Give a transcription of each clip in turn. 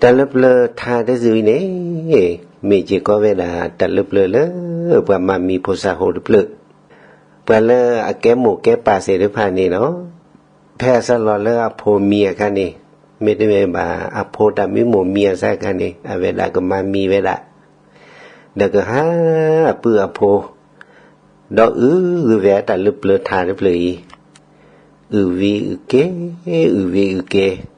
ตเนอือเนอือเลนาเดตัสสาลอแทเลกฮีปูนานาหูนาเตแลแลเลขอขอเตทีทีเลแมคลีแมคลีเตฮีฮีเลจือเตออออเลขอปูขอปูเตจูลอจูลอเลอโบขอโบเตแบลออแบลอเลฮือเพอฮือเพอเตเอชาเอชาเลขีปูขีปูเตเนอือเนอือเลนาเด ta lớp lơ tha đã dưới nè mẹ chỉ có về là ta lớp lơ lơ và mà mi phô sa hồ lớp lơ và lơ à cái một cái bà sẽ được phản này nó phe sa lò lơ à phô mía cái này mẹ đây mẹ bà à phô đã mi một mía sa cái này à về là cái mà mi về là được cái ha à bự à phô đó ư ư về ta lớp lơ tha lớp lơ ư vi ư kế ư vi ư kế โพสาโฮแล้วอาเวเดกนาอากนาเวเดมีมาบาสะไอเลแกตะลึบเลดึบเลยคอมิยอดีเนาะและข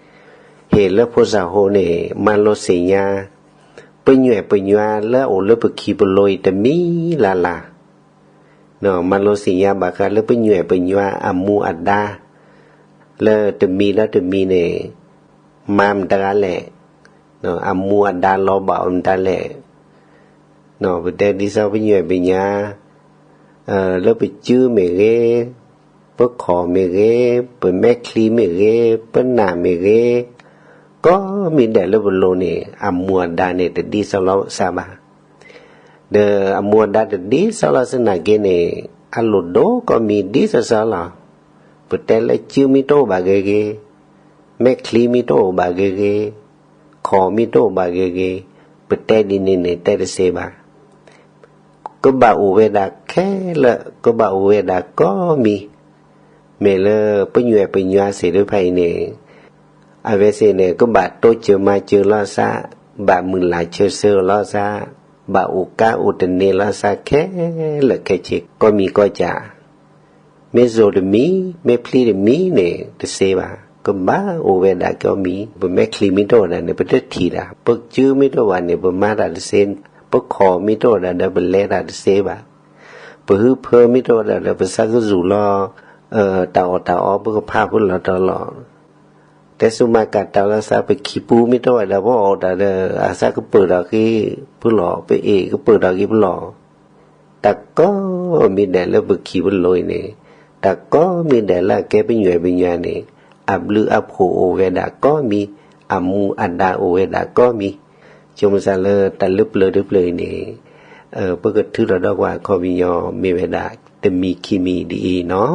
าโฮอคุนุโกเปล hệ lớp phô giả hồ này mà lo xì nhà bên nhẹ bên nhòa lớp ổ lớp bực khí bờ lôi tầm mí là là nó mà lo xì nhà bà khá lớp bên nhẹ bên nhòa à mu à đa lớp tầm mí lớp tầm mí này mam ta lẹ nó à mu à đa lo bảo ông ta lẹ nó bữa đây đi sau bên nhẹ bên nhà ờ lớp bực chưa mẹ ghê bớt khó mẹ ghê bớt mẹ kli mẹ ghê bớt nà mẹ ghê ก็มีเดลบโลนี่อามัวดานี่ตดีสลอซาบาเดอามัวดาตดีสลอสนาเกนี่อัลโลโดก็มีดีสสลอปเตลชิมิโตบาเกเกแมคลีมิโตบาเกเกขอมิโตบาเกเกปเตดินี่นี่เตเซบาก็บาอุเวดาแค่ละก็บาอุเวดาก็มีเมเลปญวยปญวาเสรุภัยนี่ a ve se ne ko ba to che ma che la sa ba mun la che se la sa ba u ka u te ne la sa ke le ke che ko mi ko cha me zo de mi me pli de mi ne de se ba ko ba u ve da ko mi bu me kli mi to da ne pa te thi da pu chu mi to wa ne bu ma da de sen pu kho mi to da da bu le da de se ba pu hu phơ mi to da da bu sa ku zu lo เอ่อตาอตาอบุกภาพพุ่นละตลอด แต่สุมากัดตาลาซาไปขี้ปูไม่ต้องอะไรเพราะออกแต่เดออาซาก็เปิดดอกที่ผู้หล่อไปเอกก็เปิดดอกที่ผู้หล่อแต่ก็มีแต่แล้วไปขี้บนลอยเนี่ยแต่ก็มีแต่ละแกเป็นหน่วยเป็นหน่วยเนี่ยอับลืออับโหโอเวดาก็มีอามูอันดาโอเวดาก็มีจมซาเลตะลึบเลยลึบเลยเนี่ยเออเพื่อถือเราดอกว่าคอวิญญามีเวดาแต่มีคีมีดีเนาะ